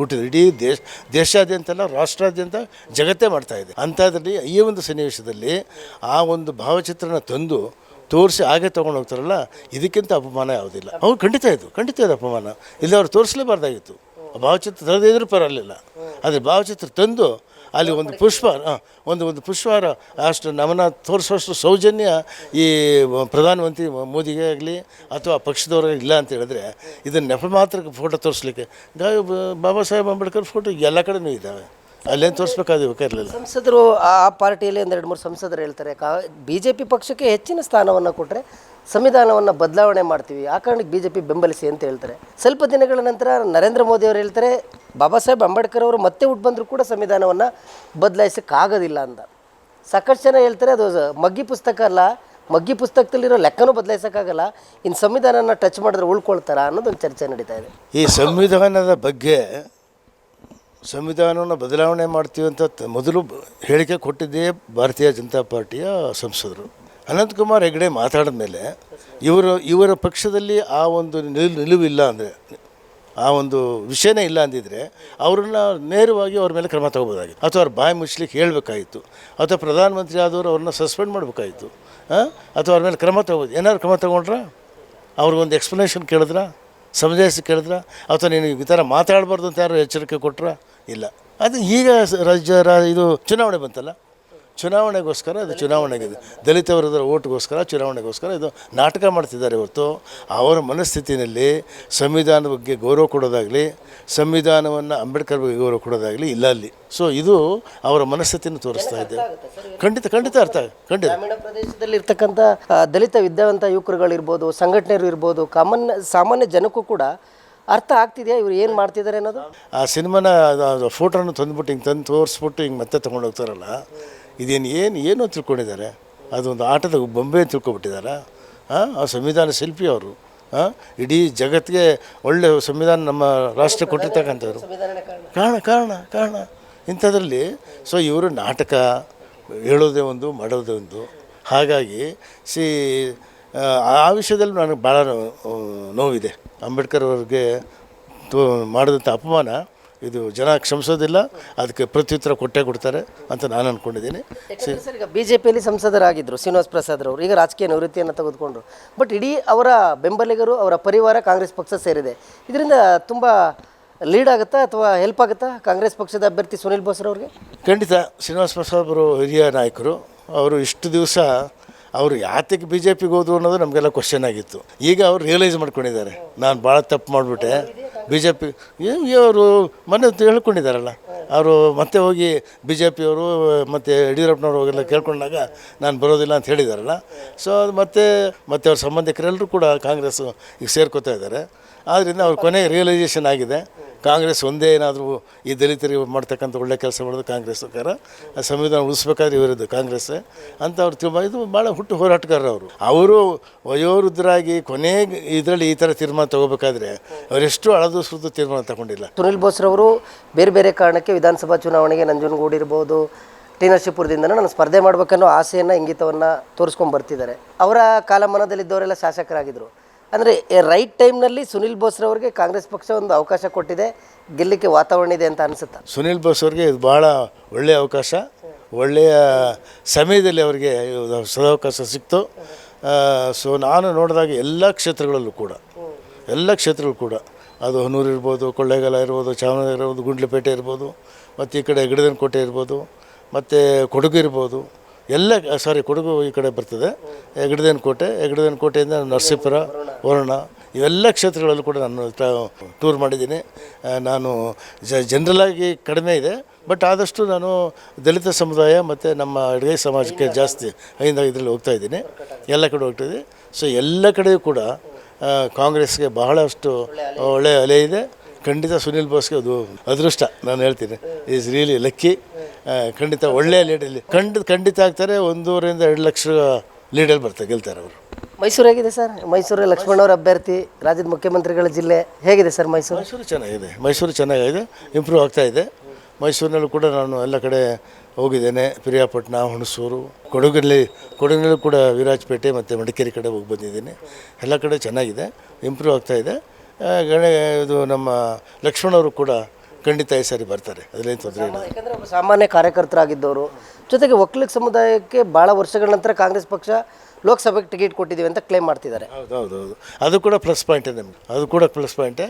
ಹುಟ್ಟಿದ್ರು ಇಡೀ ದೇಶ ದೇಶಾದ್ಯಂತ ರಾಷ್ಟ್ರಾದ್ಯಂತ ಜಗತ್ತೇ ಮಾಡ್ತಾ ಇದೆ. ಅಂಥದ್ರಲ್ಲಿ ಈ ಒಂದು ಸನ್ನಿವೇಶದಲ್ಲಿ ಆ ಒಂದು ಭಾವಚಿತ್ರನ ತಂದು ತೋರಿಸಿ ಹಾಗೆ ತೊಗೊಂಡು ಹೋಗ್ತಾರಲ್ಲ, ಇದಕ್ಕಿಂತ ಅಪಮಾನ ಯಾವುದಿಲ್ಲ. ಅವ್ರು ಖಂಡಿತ ಇದು ಖಂಡಿತ ಇದು ಅಪಮಾನ. ಇಲ್ಲಿ ಅವ್ರು ತೋರಿಸಲೇಬಾರ್ದಾಗಿತ್ತು. ಭಾವಚಿತ್ರ ಇದ್ರೂ ಪರವಾಗಿಲ್ಲ. ಆದರೆ ಭಾವಚಿತ್ರ ತಂದು ಅಲ್ಲಿ ಒಂದು ಪುಷ್ಪ ಒಂದು ಒಂದು ಪುಷ್ಪಾರ ಅಷ್ಟು ನಮನ ತೋರಿಸೋಷ್ಟು ಸೌಜನ್ಯ ಈ ಪ್ರಧಾನಮಂತ್ರಿ ಮೋದಿಗೆ ಆಗಲಿ ಅಥವಾ ಪಕ್ಷದವ್ರಿಗೆ ಇಲ್ಲ ಅಂತ ಹೇಳಿದ್ರೆ ಇದನ್ನು ನೆಪ ಮಾತ್ರ ಫೋಟೋ ತೋರಿಸ್ಲಿಕ್ಕೆ ಗ- ಬಾಬಾ ಸಾಹೇಬ್ ಅಂಬೇಡ್ಕರ್ ಫೋಟೋ ಎಲ್ಲ ಕಡೆನೂ ಇದ್ದಾವೆ. ಅಲ್ಲೇನು ತೋರಿಸ್ಬೇಕಾದ್ರೆ ಬೇಕಾಗಿರಲಿಲ್ಲ. ಸಂಸದರು ಆ ಪಾರ್ಟಿಯಲ್ಲಿ ಒಂದೆರಡು ಮೂರು ಸಂಸದರು ಹೇಳ್ತಾರೆ, ಕಾ ಬಿ ಜೆ ಪಿ ಪಕ್ಷಕ್ಕೆ ಹೆಚ್ಚಿನ ಸ್ಥಾನವನ್ನು ಕೊಟ್ಟರೆ ಸಂವಿಧಾನವನ್ನು ಬದಲಾವಣೆ ಮಾಡ್ತೀವಿ. ಆ ಕಾರಣಕ್ಕೆ ಬಿ ಜೆ ಪಿ ಬೆಂಬಲಿಸಿ ಅಂತ ಹೇಳ್ತಾರೆ. ಸ್ವಲ್ಪ ದಿನಗಳ ನಂತರ ನರೇಂದ್ರ ಮೋದಿ ಅವರು ಹೇಳ್ತಾರೆ, ಬಾಬಾ ಸಾಹೇಬ್ ಅಂಬೇಡ್ಕರ್ ಅವರು ಮತ್ತೆ ಹುಟ್ಟು ಬಂದರೂ ಕೂಡ ಸಂವಿಧಾನವನ್ನು ಬದಲಾಯಿಸೋಕ್ಕಾಗೋದಿಲ್ಲ ಅಂತ ಸಾಕಷ್ಟು ಜನ ಹೇಳ್ತಾರೆ, ಅದು ಮಗ್ಗಿ ಪುಸ್ತಕ ಅಲ್ಲ, ಮಗ್ಗಿ ಪುಸ್ತಕದಲ್ಲಿರೋ ಲೆಕ್ಕನೂ ಬದಲಾಯಿಸೋಕ್ಕಾಗಲ್ಲ. ಇನ್ನು ಸಂವಿಧಾನನ ಟಚ್ ಮಾಡಿದ್ರೆ ಉಳ್ಕೊಳ್ತಾರ ಅನ್ನೋದೊಂದು ಚರ್ಚೆ ನಡೀತಾ ಇದೆ. ಈ ಸಂವಿಧಾನದ ಬಗ್ಗೆ ಸಂವಿಧಾನವನ್ನು ಬದಲಾವಣೆ ಮಾಡ್ತೀವಿ ಅಂತ ಮೊದಲು ಹೇಳಿಕೆ ಕೊಟ್ಟಿದ್ದೇ ಭಾರತೀಯ ಜನತಾ ಪಾರ್ಟಿಯ ಸಂಸದರು. ಅನಂತಕುಮಾರ್ ಹೆಗ್ಡೆ ಮಾತಾಡಿದ ಮೇಲೆ ಇವರು, ಇವರ ಪಕ್ಷದಲ್ಲಿ ಆ ಒಂದು ನಿಲ್, ನಿಲುವಿಲ್ಲ ಅಂದರೆ, ಆ ಒಂದು ವಿಷಯನೇ ಇಲ್ಲ ಅಂದಿದ್ದರೆ ಅವ್ರನ್ನ ನೇರವಾಗಿ ಅವ್ರ ಮೇಲೆ ಕ್ರಮ ತಗೋಬೋದಾಗಿತ್ತು. ಅಥವಾ ಅವ್ರ ಬಾಯಿ ಮುಚ್ಚಲಿಕ್ಕೆ ಹೇಳಬೇಕಾಗಿತ್ತು. ಅಥವಾ ಪ್ರಧಾನಮಂತ್ರಿ ಆದವರು ಅವ್ರನ್ನ ಸಸ್ಪೆಂಡ್ ಮಾಡಬೇಕಾಗಿತ್ತು. ಅಥವಾ ಅವ್ರ ಮೇಲೆ ಕ್ರಮ ತಗೋಬೋದು. ಏನಾದ್ರು ಕ್ರಮ ತಗೊಂಡ್ರಾ? ಅವ್ರಿಗೊಂದು ಎಕ್ಸ್ಪ್ಲನೇಷನ್ ಕೇಳಿದ್ರಾ? ಸಮಜಾಯಿಸಿ ಕೇಳಿದ್ರ? ಅಥವಾ ನೀನು ಈ ಥರ ಮಾತಾಡಬಾರ್ದು ಅಂತ ಯಾರು ಎಚ್ಚರಿಕೆ ಕೊಟ್ರ? ಇಲ್ಲ. ಅದು ಈಗ ರಾಜ್ಯ ಇದು ಚುನಾವಣೆ ಬಂತಲ್ಲ? ಚುನಾವಣೆಗೋಸ್ಕರ ಅದು ಚುನಾವಣೆಗಿದೆ. ದಲಿತ ವರ್ಗದ ಓಟ್ಗೋಸ್ಕರ ಚುನಾವಣೆಗೋಸ್ಕರ ಇದು ನಾಟಕ ಮಾಡ್ತಿದ್ದಾರೆ ಹೊರತು. ಅವರ ಮನಸ್ಥಿತಿನಲ್ಲಿ ಸಂವಿಧಾನದ ಬಗ್ಗೆ ಗೌರವ ಕೊಡೋದಾಗಲಿ ಸಂವಿಧಾನವನ್ನು ಅಂಬೇಡ್ಕರ್ ಬಗ್ಗೆ ಗೌರವ ಕೊಡೋದಾಗಲಿ ಇಲ್ಲ ಅಲ್ಲಿ. ಸೊ ಇದು ಅವರ ಮನಸ್ಥಿತಿಯನ್ನು ತೋರಿಸ್ತಾ ಇದೆ. ಖಂಡಿತ ಖಂಡಿತ ಅರ್ಥ. ಖಂಡಿತ. ಗ್ರಾಮೀಣ ಪ್ರದೇಶದಲ್ಲಿ ಇರ್ತಕ್ಕಂಥ ದಲಿತ ವಿದ್ಯಾವಂತ ಯುವಕರುಗಳಿರ್ಬೋದು ಸಂಘಟನೆಯರು ಇರ್ಬೋದು ಕಾಮನ್ ಸಾಮಾನ್ಯ ಜನಕ್ಕೂ ಕೂಡ ಅರ್ಥ ಆಗ್ತಿದೆಯಾ ಇವ್ರು ಏನು ಮಾಡ್ತಿದ್ದಾರೆ ಅನ್ನೋದು? ಆ ಸಿನಿಮಾನ ಫೋಟೋನ ತಂದುಬಿಟ್ಟು ಹಿಂಗೆ ತಂದು ತೋರಿಸ್ಬಿಟ್ಟು ಹಿಂಗೆ ಮತ್ತೆ ತೊಗೊಂಡು ಹೋಗ್ತಾರಲ್ಲ ಇದೇನು ಏನು ಏನು ತಿಳ್ಕೊಂಡಿದ್ದಾರೆ. ಅದೊಂದು ಆಟದ ಬೊಂಬೆ ತಿಳ್ಕೊಬಿಟ್ಟಿದ್ದಾರೆ. ಆ ಸಂವಿಧಾನ ಶಿಲ್ಪಿ ಅವರು ಹಾಂ ಇಡೀ ಜಗತ್ತಿಗೆ ಒಳ್ಳೆ ಸಂವಿಧಾನ ನಮ್ಮ ರಾಷ್ಟ್ರ ಕೊಟ್ಟಿರ್ತಕ್ಕಂಥವ್ರು. ಕಾರಣ ಕಾರಣ ಕಾರಣ. ಇಂಥದ್ರಲ್ಲಿ ಸೊ ಇವರು ನಾಟಕ ಹೇಳೋದೇ ಒಂದು ಮಾಡೋದೇ ಒಂದು. ಹಾಗಾಗಿ ಸಿ ಆ, ವಿಷಯದಲ್ಲಿ ನನಗೆ ಭಾಳ ನೋವಿದೆ. ಅಂಬೇಡ್ಕರ್ ಅವ್ರಿಗೆ ತೋ ಮಾಡಿದಂಥ ಅಪಮಾನ ಇದು ಜನ ಕ್ಷಮಿಸೋದಿಲ್ಲ ಅದಕ್ಕೆ ಪ್ರತ್ಯುತ್ತರ ಕೊಟ್ಟೇ ಕೊಡ್ತಾರೆ ಅಂತ ನಾನು ಅಂದ್ಕೊಂಡಿದ್ದೀನಿ ಸರ್ ಈಗ ಬಿ ಜೆ ಪಿಯಲ್ಲಿ ಸಂಸದರಾಗಿದ್ದರು ಶ್ರೀನಿವಾಸ್ ಪ್ರಸಾದ್ ಅವರು ಈಗ ರಾಜಕೀಯ ನಿವೃತ್ತಿಯನ್ನು ತೆಗೆದುಕೊಂಡ್ರು. ಬಟ್ ಇಡೀ ಅವರ ಬೆಂಬಲಿಗರು ಅವರ ಪರಿವಾರ ಕಾಂಗ್ರೆಸ್ ಪಕ್ಷ ಸೇರಿದೆ. ಇದರಿಂದ ತುಂಬ ಲೀಡ್ ಆಗುತ್ತಾ ಅಥವಾ ಹೆಲ್ಪ್ ಆಗುತ್ತಾ ಕಾಂಗ್ರೆಸ್ ಪಕ್ಷದ ಅಭ್ಯರ್ಥಿ ಸುನಿಲ್ ಬೋಸ್ರವ್ರಿಗೆ ಖಂಡಿತ ಶ್ರೀನಿವಾಸ್ ಪ್ರಸಾದ್ ಅವರು ಹಿರಿಯ ನಾಯಕರು. ಅವರು ಇಷ್ಟು ದಿವಸ ಅವರು ಯಾತಕ್ಕೆ ಬಿ ಜೆ ಪಿಗೆ ಹೋದ್ರು ಅನ್ನೋದು ನಮಗೆಲ್ಲ ಕ್ವಶನ್ ಆಗಿತ್ತು. ಈಗ ಅವ್ರು ರಿಯಲೈಸ್ ಮಾಡ್ಕೊಂಡಿದ್ದಾರೆ. ನಾನು ಭಾಳ ತಪ್ಪು ಮಾಡಿಬಿಟ್ಟೆ. ಬಿ ಜೆ ಪಿ ಅವರು ಮೊನ್ನೆ ಹೇಳ್ಕೊಂಡಿದ್ದಾರಲ್ಲ, ಅವರು ಮತ್ತೆ ಹೋಗಿ ಬಿ ಜೆ ಪಿಯವರು ಮತ್ತು ಯಡಿಯೂರಪ್ಪನವ್ರು ಹೋಗೆಲ್ಲ ಕೇಳ್ಕೊಂಡಾಗ ನಾನು ಬರೋದಿಲ್ಲ ಅಂತ ಹೇಳಿದಾರಲ್ಲ. ಸೊ ಅದು ಮತ್ತೆ ಮತ್ತೆ ಅವ್ರ ಸಂಬಂಧಿಕರೆಲ್ಲರೂ ಕೂಡ ಕಾಂಗ್ರೆಸ್ಸು ಈಗ ಸೇರ್ಕೋತಾ ಇದ್ದಾರೆ. ಆದ್ದರಿಂದ ಅವ್ರ ಕೊನೆ ರಿಯಲೈಸೇಷನ್ ಆಗಿದೆ. ಕಾಂಗ್ರೆಸ್ ಒಂದೇ ಏನಾದರೂ ಈ ದಲಿತರಿಗೆ ಮಾಡ್ತಕ್ಕಂಥ ಒಳ್ಳೆ ಕೆಲಸ ಮಾಡೋದು ಕಾಂಗ್ರೆಸ್ ಸರ್ಕಾರ. ಸಂವಿಧಾನ ಉಳಿಸ್ಬೇಕಾದ್ರೆ ಇವರದ್ದು ಕಾಂಗ್ರೆಸ್. ಅಂತ ಅವ್ರು ತುಂಬ ಇದು ಭಾಳ ಹುಟ್ಟು ಹೋರಾಟಗಾರರು ಅವರು ಅವರು ವಯೋವೃದ್ಧರಾಗಿ ಕೊನೆಗೆ ಇದರಲ್ಲಿ ಈ ಥರ ತೀರ್ಮಾನ ತಗೋಬೇಕಾದ್ರೆ ಅವರೆಷ್ಟು ಅಳದು ಸುರಿದು ತೀರ್ಮಾನ ತಗೊಂಡಿಲ್ಲ. ಸುನಿಲ್ ಬೋಸ್ರವರು ಬೇರೆ ಬೇರೆ ಕಾರಣಕ್ಕೆ ವಿಧಾನಸಭಾ ಚುನಾವಣೆಗೆ ನಂಜನಗೂಡು ಇರ್ಬೋದು ಟಿ ನಾನು ಸ್ಪರ್ಧೆ ಮಾಡಬೇಕನ್ನೋ ಆಸೆಯನ್ನು, ಇಂಗಿತವನ್ನು ತೋರಿಸ್ಕೊಂಡು ಬರ್ತಿದ್ದಾರೆ. ಅವರ ಕಾಲಮಾನದಲ್ಲಿದ್ದವರೆಲ್ಲ ಶಾಸಕರಾಗಿದ್ದರು ಅಂದರೆ ರೈಟ್ ಟೈಮ್ನಲ್ಲಿ ಸುನಿಲ್ ಬೋಸ್ರವ್ರಿಗೆ ಕಾಂಗ್ರೆಸ್ ಪಕ್ಷ ಒಂದು ಅವಕಾಶ ಕೊಟ್ಟಿದೆ, ಗೆಲ್ಲಕ್ಕೆ ವಾತಾವರಣ ಇದೆ ಅಂತ ಅನಿಸುತ್ತೆ? ಸುನಿಲ್ ಬೋಸ್ ಅವ್ರಿಗೆ ಇದು ಭಾಳ ಒಳ್ಳೆಯ ಅವಕಾಶ. ಒಳ್ಳೆಯ ಸಮಯದಲ್ಲಿ ಅವರಿಗೆ ಸದಾವಕಾಶ ಸಿಕ್ತು. ಸೊ ನಾನು ನೋಡಿದಾಗ ಎಲ್ಲ ಕ್ಷೇತ್ರಗಳಲ್ಲೂ ಕೂಡ, ಎಲ್ಲ ಕ್ಷೇತ್ರಗಳು ಕೂಡ, ಅದು ಹನೂರು ಇರ್ಬೋದು, ಕೊಳ್ಳೇಗಾಲ ಇರ್ಬೋದು ಚಾಮರಾಜ ಇರ್ಬೋದು, ಗುಂಡ್ಲಪೇಟೆ ಇರ್ಬೋದು, ಮತ್ತು ಈ ಕಡೆ ಗಿಡದನಕೋಟೆ ಇರ್ಬೋದು, ಮತ್ತು ಕೊಡಗು ಇರ್ಬೋದು ಎಲ್ಲ ಸಾರಿ ಕೊಡಗು ಈ ಕಡೆ ಬರ್ತದೆ. ಹೆಗ್ಡದೇನ ಕೋಟೆ ಹೆಗ್ಡದೇನ ಕೋಟೆಯಿಂದ ನರಸೀಪುರ, ವರುಣ, ಇವೆಲ್ಲ ಕ್ಷೇತ್ರಗಳಲ್ಲೂ ಕೂಡ ನಾನು ಟೂರ್ ಮಾಡಿದ್ದೀನಿ. ನಾನು ಜ ಜನರಲಾಗಿ ಕಡಿಮೆ ಇದೆ ಬಟ್ ಆದಷ್ಟು ನಾನು ದಲಿತ ಸಮುದಾಯ ಮತ್ತು ನಮ್ಮ ಅಡುಗೆ ಸಮಾಜಕ್ಕೆ ಜಾಸ್ತಿ ಐದು ಇದರಲ್ಲಿ ಹೋಗ್ತಾ ಇದ್ದೀನಿ. ಎಲ್ಲ ಕಡೆ ಹೋಗ್ತಿದ್ದೆ ಸೊ ಎಲ್ಲ ಕಡೆಯೂ ಕೂಡ ಕಾಂಗ್ರೆಸ್ಗೆ ಬಹಳಷ್ಟು ಒಳ್ಳೆಯ ಅಲೆ ಇದೆ. ಖಂಡಿತ ಸುನಿಲ್ ಬೋಸ್ಗೆ ಅದು ಅದೃಷ್ಟ, ನಾನು ಹೇಳ್ತೀನಿ. ಈಸ್ ರಿಯಲಿ ಲಕ್ಕಿ ಖಂಡಿತ ಒಳ್ಳೆಯ ಲೀಡಲ್ಲಿ ಖಂಡಿತ ಖಂಡಿತ ಆಗ್ತಾರೆ ಒಂದೂವರೆಯಿಂದ ಎರಡು ಲಕ್ಷ ಲೀಡಲ್ಲಿ ಬರ್ತಾರೆ ಗೆಲ್ತಾರೆ ಅವರು. ಮೈಸೂರು ಹೇಗಿದೆ ಸರ್? ಮೈಸೂರು ಲಕ್ಷ್ಮಣವ್ರ ಅಭ್ಯರ್ಥಿ ರಾಜ್ಯದ ಮುಖ್ಯಮಂತ್ರಿಗಳ ಜಿಲ್ಲೆ ಹೇಗಿದೆ ಸರ್ ಮೈಸೂರು? ಮೈಸೂರು ಚೆನ್ನಾಗಿದೆ. ಮೈಸೂರು ಚೆನ್ನಾಗಿದೆ ಇಂಪ್ರೂವ್ ಆಗ್ತಾ ಇದೆ. ಮೈಸೂರಿನಲ್ಲೂ ಕೂಡ ನಾನು ಎಲ್ಲ ಕಡೆ ಹೋಗಿದ್ದೇನೆ. ಪಿರಿಯಾಪಟ್ಟಣ ಹುಣಸೂರು ಕೊಡಗಲ್ಲಿ ಕೊಡಗಿನಲ್ಲೂ ಕೂಡ ವಿರಾಜಪೇಟೆ ಮತ್ತು ಮಡಿಕೇರಿ ಕಡೆ ಹೋಗಿ ಬಂದಿದ್ದೀನಿ. ಎಲ್ಲ ಕಡೆ ಚೆನ್ನಾಗಿದೆ ಇಂಪ್ರೂವ್ ಆಗ್ತಾ ಇದೆ. ಗಣ ಇದು ನಮ್ಮ ಲಕ್ಷ್ಮಣವರು ಕೂಡ ಖಂಡಿತ ಈ ಸಾರಿ ಬರ್ತಾರೆ. ಅದರಲ್ಲಿ ತೊಂದರೆ ಇಲ್ಲ. ಯಾಕಂದರೆ ಒಬ್ಬ ಸಾಮಾನ್ಯ ಕಾರ್ಯಕರ್ತರಾಗಿದ್ದವರು ಜೊತೆಗೆ ಒಕ್ಕಲಿಗ ಸಮುದಾಯಕ್ಕೆ ಭಾಳ ವರ್ಷಗಳ ನಂತರ ಕಾಂಗ್ರೆಸ್ ಪಕ್ಷ ಲೋಕಸಭೆಗೆ ಟಿಕೆಟ್ ಕೊಟ್ಟಿದ್ದೀವಿ ಅಂತ ಕ್ಲೇಮ್ ಮಾಡ್ತಿದ್ದಾರೆ. ಹೌದು ಹೌದು ಹೌದು. ಅದು ಕೂಡ ಪ್ಲಸ್ ಪಾಯಿಂಟೇ ನಮಗೆ. ಅದು ಕೂಡ ಪ್ಲಸ್ ಪಾಯಿಂಟೇ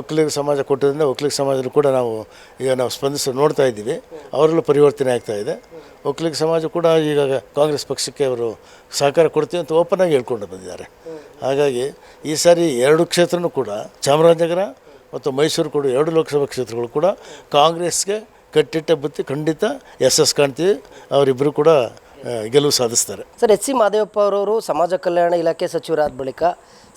ಒಕ್ಕಲಿಗ ಸಮಾಜ ಕೊಟ್ಟಿದ್ದರಿಂದ ಒಕ್ಕಲಿಗ ಸಮಾಜದ ಕೂಡ ನಾವು ಈಗ ನಾವು ಸ್ಪಂದಿಸಿ ನೋಡ್ತಾ ಇದ್ದೀವಿ. ಅವರಲ್ಲೂ ಪರಿವರ್ತನೆ ಆಗ್ತಾ ಇದೆ. ಒಕ್ಕಲಿಗ ಸಮಾಜ ಕೂಡ ಈಗ ಕಾಂಗ್ರೆಸ್ ಪಕ್ಷಕ್ಕೆ ಅವರು ಸಹಕಾರ ಕೊಡ್ತೀವಿ ಅಂತ ಓಪನ್ ಆಗಿ ಹೇಳ್ಕೊಂಡು ಬಂದಿದ್ದಾರೆ. ಹಾಗಾಗಿ ಈ ಸಾರಿ ಎರಡು ಕ್ಷೇತ್ರನೂ ಕೂಡ ಚಾಮರಾಜನಗರ ಮತ್ತು ಮೈಸೂರು ಕೂಡ ಎರಡು ಲೋಕಸಭಾ ಕ್ಷೇತ್ರಗಳು ಕೂಡ ಕಾಂಗ್ರೆಸ್ಗೆ ಕಟ್ಟಿಟ್ಟ ಬುತ್ತಿ ಖಂಡಿತ ಎಸ್ ಎಸ್ ಕಾಣ್ತೀವಿ. ಅವರಿಬ್ಬರು ಕೂಡ ಗೆಲುವು ಸಾಧಿಸ್ತಾರೆ. ಸರ್, ಎಚ್ ಸಿ ಮಾದೇವಪ್ಪ ಅವರವರು ಸಮಾಜ ಕಲ್ಯಾಣ ಇಲಾಖೆ ಸಚಿವರಾದ ಬಳಿಕ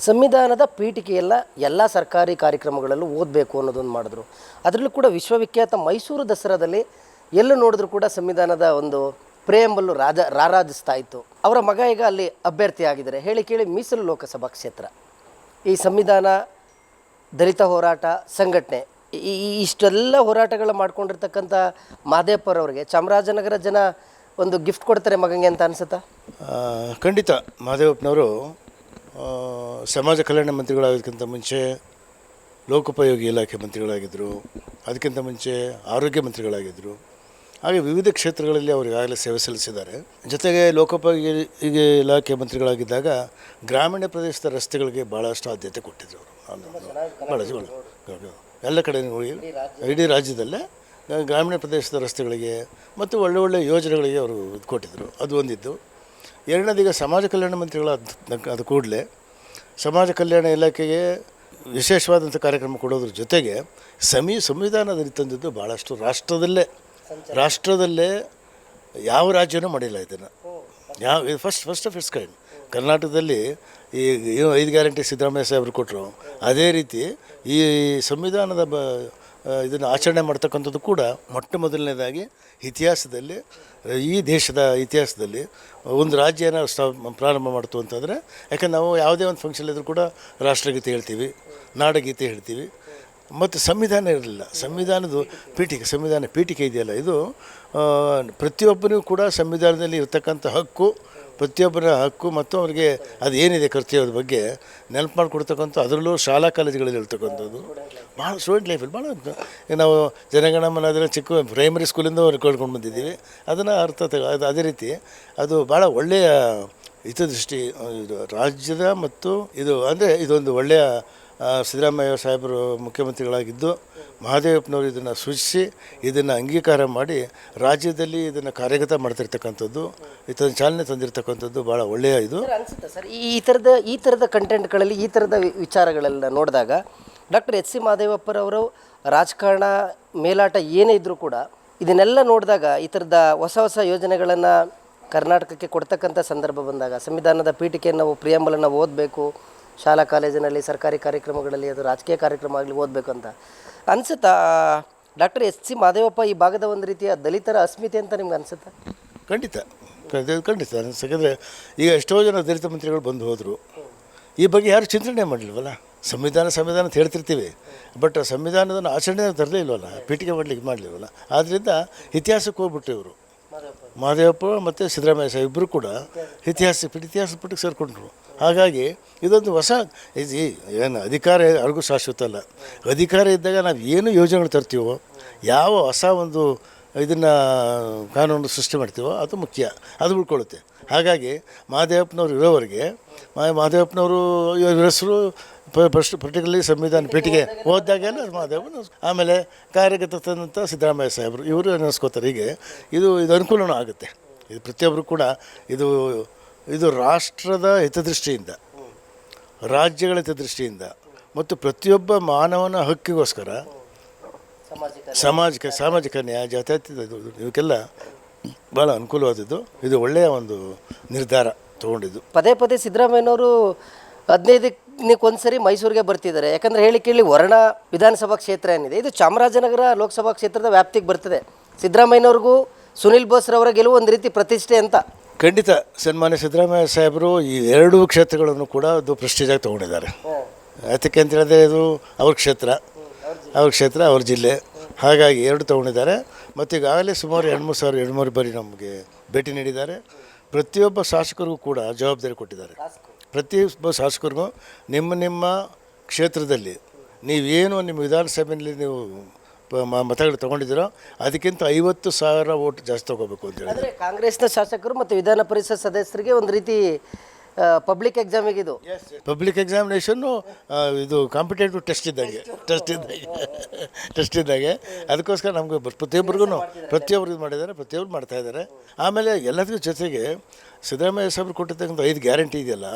ಸಂವಿಧಾನದ ಪೀಠಿಕೆಯೆಲ್ಲ ಎಲ್ಲ ಸರ್ಕಾರಿ ಕಾರ್ಯಕ್ರಮಗಳಲ್ಲೂ ಓದಬೇಕು ಅನ್ನೋದೊಂದು ಮಾಡಿದ್ರು. ಅದರಲ್ಲೂ ಕೂಡ ವಿಶ್ವವಿಖ್ಯಾತ ಮೈಸೂರು ದಸರಾದಲ್ಲಿ ಎಲ್ಲೂ ನೋಡಿದ್ರು ಕೂಡ ಸಂವಿಧಾನದ ಒಂದು ಪ್ರೇಯಂಬಲ್ಲು ರಾಜ, ರಾರಾಜಿಸ್ತಾ ಇತ್ತು. ಅವರ ಮಗ ಈಗ ಅಲ್ಲಿ ಅಭ್ಯರ್ಥಿ ಆಗಿದ್ದಾರೆ ಹೇಳಿ ಕೇಳಿ ಮೀಸಲು ಲೋಕಸಭಾ ಕ್ಷೇತ್ರ. ಈ ಸಂವಿಧಾನ ದಲಿತ ಹೋರಾಟ ಸಂಘಟನೆ. ಈ ಇಷ್ಟೆಲ್ಲ ಹೋರಾಟಗಳು ಮಾಡ್ಕೊಂಡಿರ್ತಕ್ಕಂಥ ಮಾದೇಪ್ಪರವ್ರಿಗೆ ಚಾಮರಾಜನಗರ ಜನ ಒಂದು ಗಿಫ್ಟ್ ಕೊಡ್ತಾರೆ ಮಗಂಗೆ ಅಂತ ಅನ್ಸುತ್ತಾ? ಖಂಡಿತ. ಮಾದೇವಪ್ಪನವರು ಸಮಾಜ ಕಲ್ಯಾಣ ಮಂತ್ರಿಗಳಾಗೋದಕ್ಕಿಂತ ಮುಂಚೆ ಲೋಕೋಪಯೋಗಿ ಇಲಾಖೆ ಮಂತ್ರಿಗಳಾಗಿದ್ದರು. ಅದಕ್ಕಿಂತ ಮುಂಚೆ ಆರೋಗ್ಯ ಮಂತ್ರಿಗಳಾಗಿದ್ದರು. ಹಾಗೆ ವಿವಿಧ ಕ್ಷೇತ್ರಗಳಲ್ಲಿ ಅವರು ಈಗಾಗಲೇ ಸೇವೆ ಸಲ್ಲಿಸಿದ್ದಾರೆ. ಜೊತೆಗೆ ಲೋಕೋಪಯೋಗಿ ಇಲಾಖೆ ಮಂತ್ರಿಗಳಾಗಿದ್ದಾಗ ಗ್ರಾಮೀಣ ಪ್ರದೇಶದ ರಸ್ತೆಗಳಿಗೆ ಭಾಳಷ್ಟು ಆದ್ಯತೆ ಕೊಟ್ಟಿದ್ದರು ಅವರು. ಭಾಳ ಎಲ್ಲ ಕಡೆ ಹೋಗಿ ಇಡೀ ರಾಜ್ಯದಲ್ಲೇ ಗ್ರಾಮೀಣ ಪ್ರದೇಶದ ರಸ್ತೆಗಳಿಗೆ ಮತ್ತು ಒಳ್ಳೆ ಒಳ್ಳೆ ಯೋಜನೆಗಳಿಗೆ ಅವರು ಇದು ಕೊಟ್ಟಿದ್ದರು ಅದು ಒಂದಿದ್ದು ಎರಡನೇದೀಗ ಸಮಾಜ ಕಲ್ಯಾಣ ಮಂತ್ರಿಗಳ ಅದು ಕೂಡಲೇ ಸಮಾಜ ಕಲ್ಯಾಣ ಇಲಾಖೆಗೆ ವಿಶೇಷವಾದಂಥ ಕಾರ್ಯಕ್ರಮ ಕೊಡೋದ್ರ ಜೊತೆಗೆ ಸಮಿ ಸಂವಿಧಾನದಲ್ಲಿ ತಂದಿದ್ದು ಭಾಳಷ್ಟು ರಾಷ್ಟ್ರದಲ್ಲೇ. ರಾಷ್ಟ್ರದಲ್ಲೇ ಯಾವ ರಾಜ್ಯನೂ ಮಾಡಿಲ್ಲ ಇದನ್ನು. ಯಾವ ಇದು first first of its kind ಕರ್ನಾಟಕದಲ್ಲಿ ಈ ಏನು ಐದು ಗ್ಯಾರಂಟಿ ಸಿದ್ದರಾಮಯ್ಯ ಸಾಹೇಬರು ಕೊಟ್ಟರು ಅದೇ ರೀತಿ ಈ ಸಂವಿಧಾನದ ಬ ಇದನ್ನು ಆಚರಣೆ ಮಾಡ್ತಕ್ಕಂಥದ್ದು ಕೂಡ ಮೊಟ್ಟ ಮೊದಲನೇದಾಗಿ ಇತಿಹಾಸದಲ್ಲಿ, ಈ ದೇಶದ ಇತಿಹಾಸದಲ್ಲಿ ಒಂದು ರಾಜ್ಯನ ಸ್ಟಾ ಪ್ರಾರಂಭ ಮಾಡ್ತು ಅಂತಂದರೆ ಯಾಕಂದ್ರೆ ನಾವು ಯಾವುದೇ ಒಂದು ಫಂಕ್ಷನ್ ಇದ್ರೂ ಕೂಡ ರಾಷ್ಟ್ರಗೀತೆ ಹೇಳ್ತೀವಿ, ನಾಡಗೀತೆ ಹೇಳ್ತೀವಿ. ಮತ್ತು ಸಂವಿಧಾನ ಇರಲಿಲ್ಲ. ಸಂವಿಧಾನದ ಪೀಠಿಕೆ, ಸಂವಿಧಾನ ಪೀಠಿಕೆ ಇದೆಯಲ್ಲ, ಇದು ಪ್ರತಿಯೊಬ್ಬರಿಗೂ ಕೂಡ ಸಂವಿಧಾನದಲ್ಲಿ ಇರತಕ್ಕಂಥ ಹಕ್ಕು ಪ್ರತಿಯೊಬ್ಬರ ಹಕ್ಕು ಮತ್ತು ಅವರಿಗೆ ಅದು ಏನಿದೆ ಕರ್ತವ್ಯದ ಬಗ್ಗೆ ನೆನಪು ಮಾಡಿಕೊಡ್ತಕ್ಕಂಥ ಅದರಲ್ಲೂ ಶಾಲಾ ಕಾಲೇಜುಗಳಲ್ಲಿ ಹೇಳ್ತಕ್ಕಂಥದ್ದು. ಭಾಳ ಸ್ಟೂಡೆಂಟ್ ಲೈಫಲ್ಲಿ ಭಾಳ ನಾವು ಜನಗಣಮನ ಅದನ್ನು ಚಿಕ್ಕ ಪ್ರೈಮರಿ ಸ್ಕೂಲಿಂದ ಅವ್ರು ಕೇಳ್ಕೊಂಡು ಬಂದಿದ್ದೀವಿ. ಅದನ್ನು ಅರ್ಥ ಅದು ಅದೇ ರೀತಿ ಅದು ಭಾಳ ಒಳ್ಳೆಯ ಹಿತದೃಷ್ಟಿ ಇದು ರಾಜ್ಯದ ಮತ್ತು ಇದು ಅಂದರೆ ಇದೊಂದು ಒಳ್ಳೆಯ ಸಿದ್ದರಾಮಯ್ಯ ಸಾಹೇಬರು ಮುಖ್ಯಮಂತ್ರಿಗಳಾಗಿದ್ದು ಮಹಾದೇವಪ್ಪನವರು ಇದನ್ನು ಸೂಚಿಸಿ, ಇದನ್ನು ಅಂಗೀಕಾರ ಮಾಡಿ ರಾಜ್ಯದಲ್ಲಿ ಇದನ್ನು ಕಾರ್ಯಗತ ಮಾಡ್ತಿರ್ತಕ್ಕಂಥದ್ದು, ಇದನ್ನು ಚಾಲನೆ ತಂದಿರತಕ್ಕಂಥದ್ದು ಭಾಳ ಒಳ್ಳೆಯ ಇದು. ಅನ್ಸುತ್ತೆ ಸರ್? ಈ ಥರದ ಈ ಥರದ ಕಂಟೆಂಟ್ಗಳಲ್ಲಿ ಈ ಥರದ ವಿಚಾರಗಳೆಲ್ಲ ನೋಡಿದಾಗ ಡಾಕ್ಟರ್ ಎಚ್ ಸಿ ಮಹಾದೇವಪ್ಪರವರು ರಾಜಕಾರಣ ಮೇಲಾಟ ಏನೇ ಇದ್ದರೂ ಕೂಡ ಇದನ್ನೆಲ್ಲ ನೋಡಿದಾಗ ಈ ಥರದ ಹೊಸ ಹೊಸ ಯೋಜನೆಗಳನ್ನು ಕರ್ನಾಟಕಕ್ಕೆ ಕೊಡ್ತಕ್ಕಂಥ ಸಂದರ್ಭ ಬಂದಾಗ, ಸಂವಿಧಾನದ ಪೀಠಿಕೆಯನ್ನು ನಾವು ಪ್ರಿಯಂಬಲನ್ನು ಓದಬೇಕು ಶಾಲಾ ಕಾಲೇಜಿನಲ್ಲಿ ಸರ್ಕಾರಿ ಕಾರ್ಯಕ್ರಮಗಳಲ್ಲಿ ಅದು ರಾಜಕೀಯ ಕಾರ್ಯಕ್ರಮ ಆಗಲಿ ಓದಬೇಕಂತ. ಅಂತ ಅನ್ಸುತ್ತಾ? ಡಾಕ್ಟರ್ ಎಸ್ ಸಿ ಮಾದೇವಪ್ಪ ಈ ಭಾಗದ ಒಂದು ರೀತಿಯ ದಲಿತರ ಅಸ್ಮಿತೆ ಅಂತ ನಿಮ್ಗೆ ಅನ್ಸುತ್ತಾ? ಖಂಡಿತ. ಖಂಡಿತ ಖಂಡಿತ. ಯಾಕಂದರೆ ಈಗ ಎಷ್ಟೋ ಜನ ದಲಿತ ಮಂತ್ರಿಗಳು ಬಂದು ಹೋದರು. ಈ ಬಗ್ಗೆ ಯಾರು ಚಿಂತನೆ ಮಾಡಲಿಲ್ವಲ್ಲ? ಸಂವಿಧಾನ ಸಂವಿಧಾನ ಅಂತ ಹೇಳ್ತಿರ್ತೀವಿ. ಬಟ್ ಸಂವಿಧಾನದ ಆಚರಣೆ ತರಲೇ ಇಲ್ವಲ್ಲ? ಪೀಠಿಕೆ ಮಾಡಲಿಕ್ಕೆ ಮಾಡಲಿಲ್ವಲ್ಲ? ಆದ್ದರಿಂದ ಇತಿಹಾಸಕ್ಕೆ ಹೋಗ್ಬಿಟ್ಟು ಇವರು. ಮಾದೇವಪ್ಪ. ಮತ್ತು ಸಿದ್ದರಾಮಯ್ಯ ಸಾಹೇಬ್ ಇಬ್ಬರು ಕೂಡ ಇತಿಹಾಸ ಇತಿಹಾಸ ಪೀಠಕ್ಕೆ ಸೇರಿಕೊಂಡ್ರು. ಹಾಗಾಗಿ ಇದೊಂದು ಹೊಸ ಇದು ಏನು ಅಧಿಕಾರ ಯಾರಿಗೂ ಶಾಶ್ವತ ಅಲ್ಲ. ಅಧಿಕಾರ ಇದ್ದಾಗ ನಾವು ಏನು ಯೋಜನೆಗಳು ತರ್ತೀವೋ, ಯಾವ ಹೊಸ ಒಂದು ಇದನ್ನು ಕಾನೂನು ಸೃಷ್ಟಿ ಮಾಡ್ತೀವೋ ಅದು ಮುಖ್ಯ, ಅದು ಉಳ್ಕೊಳ್ಳುತ್ತೆ. ಹಾಗಾಗಿ ಮಹಾದೇವಪ್ಪನವ್ರು ಇರೋವರೆಗೆ ಮಹಾದೇವಪ್ಪನವರು ಇವ್ರ ಹೆಸರು ಫಸ್ಟ್ ಪರ್ಟಿಕ್ಯುಲರ್ಲಿ ಸಂವಿಧಾನ ಪೀಠಿಗೆ ಓದಿದಾಗೆಲ್ಲ ಮಹಾದೇವನ ಆಮೇಲೆ ಕಾರ್ಯಗತ ತಂದಂಥ ಸಿದ್ದರಾಮಯ್ಯ ಸಾಹೇಬರು ಇವರು ನೆನೆಸ್ಕೋತಾರೆ. ಹೀಗೆ ಇದು ಇದು ಅನುಕೂಲನೂ ಆಗುತ್ತೆ. ಇದು ಪ್ರತಿಯೊಬ್ಬರು ಕೂಡ ಇದು ಇದು ರಾಷ್ಟ್ರದ ಹಿತದೃಷ್ಟಿಯಿಂದ, ರಾಜ್ಯಗಳ ಹಿತದೃಷ್ಟಿಯಿಂದ ಮತ್ತು ಪ್ರತಿಯೊಬ್ಬ ಮಾನವನ ಹಕ್ಕಿಗೋಸ್ಕರ ಸಾಮಾಜಿಕ ಸಾಮಾಜಿಕ ನ್ಯಾಯ, ಜಾತ್ಯತೀತ ಇವಕ್ಕೆಲ್ಲ ಭಾಳ ಅನುಕೂಲವಾದದ್ದು. ಇದು ಒಳ್ಳೆಯ ಒಂದು ನಿರ್ಧಾರ ತಗೊಂಡಿದ್ದು. ಪದೇ ಪದೇ ಸಿದ್ದರಾಮಯ್ಯನವರು ಹದಿನೈದಕ್ಕೊಂದ್ಸರಿ ಮೈಸೂರಿಗೆ ಬರ್ತಿದ್ದಾರೆ. ಯಾಕಂದ್ರೆ ಹೇಳಿ ಕೇಳಿ, ವರ್ಣ ವಿಧಾನಸಭಾ ಕ್ಷೇತ್ರ ಏನಿದೆ, ಇದು ಚಾಮರಾಜನಗರ ಲೋಕಸಭಾ ಕ್ಷೇತ್ರದ ವ್ಯಾಪ್ತಿಗೆ ಬರ್ತದೆ. ಸಿದ್ದರಾಮಯ್ಯನವ್ರಿಗೂ ಸುನಿಲ್ ಬೋಸ್ರವರ ಗೆಲುವು ಒಂದು ರೀತಿ ಪ್ರತಿಷ್ಠೆ ಅಂತ ಖಂಡಿತ ಸನ್ಮಾನ್ಯ ಸಿದ್ದರಾಮಯ್ಯ ಸಾಹೇಬರು ಈ ಎರಡೂ ಕ್ಷೇತ್ರಗಳನ್ನು ಕೂಡ ಅದು ಪ್ರೆಸ್ಟೀಜಾಗಿ ತೊಗೊಂಡಿದ್ದಾರೆ. ಅದಕ್ಕೆ ಅಂತ ಹೇಳಿದ್ರೆ ಇದು ಅವ್ರ ಕ್ಷೇತ್ರ ಅವ್ರ ಕ್ಷೇತ್ರ, ಅವ್ರ ಜಿಲ್ಲೆ. ಹಾಗಾಗಿ ಎರಡು ತೊಗೊಂಡಿದ್ದಾರೆ. ಮತ್ತು ಈಗಾಗಲೇ ಸುಮಾರು ಎರಡು ಸಾವಿರ, ಎರಡು ಬಾರಿ ನಮಗೆ ಭೇಟಿ ನೀಡಿದ್ದಾರೆ. ಪ್ರತಿಯೊಬ್ಬ ಶಾಸಕರಿಗೂ ಕೂಡ ಜವಾಬ್ದಾರಿ ಕೊಟ್ಟಿದ್ದಾರೆ. ಪ್ರತಿಯೊಬ್ಬ ಶಾಸಕರಿಗೂ ನಿಮ್ಮ ನಿಮ್ಮ ಕ್ಷೇತ್ರದಲ್ಲಿ ನೀವೇನು ನಿಮ್ಮ ವಿಧಾನಸಭೆಯಲ್ಲಿ ನೀವು ಮತಗಳು ತೊಗೊಂಡಿದ್ದೀರೋ ಅದಕ್ಕಿಂತ ಐವತ್ತು ಸಾವಿರ ಓಟ್ ಜಾಸ್ತಿ ತಗೋಬೇಕು ಅಂತ ಹೇಳಿದ್ರೆ. ಕಾಂಗ್ರೆಸ್ನ ಶಾಸಕರು ಮತ್ತು ವಿಧಾನ ಪರಿಷತ್ ಸದಸ್ಯರಿಗೆ ಒಂದು ರೀತಿ ಪಬ್ಲಿಕ್ ಎಕ್ಸಾಮಿಗೆ ಇದು. ಪಬ್ಲಿಕ್ ಎಕ್ಸಾಮಿನೇಷನ್ನು ಇದು ಕಾಂಪಿಟೇಟಿವ್ ಟೆಸ್ಟ್ ಇದ್ದಾಗೆ. ಟೆಸ್ಟ್ ಇದ್ದಾಗೆ. ಟೆಸ್ಟ್ ಇದ್ದಾಗೆ. ಅದಕ್ಕೋಸ್ಕರ ನಮಗೆ ಪ್ರತಿಯೊಬ್ಬರಿಗೂ ಪ್ರತಿಯೊಬ್ಬರು ಇದು ಮಾಡಿದ್ದಾರೆ ಪ್ರತಿಯೊಬ್ಬರು ಮಾಡ್ತಾ ಇದ್ದಾರೆ. ಆಮೇಲೆ ಎಲ್ಲದಕ್ಕೂ ಜೊತೆಗೆ ಸಿದ್ದರಾಮಯ್ಯ ಸಾಹೇಬ್ರು ಕೊಟ್ಟಿರ್ತಕ್ಕಂಥ ಐದು ಗ್ಯಾರಂಟಿ ಇದೆಯಲ್ಲ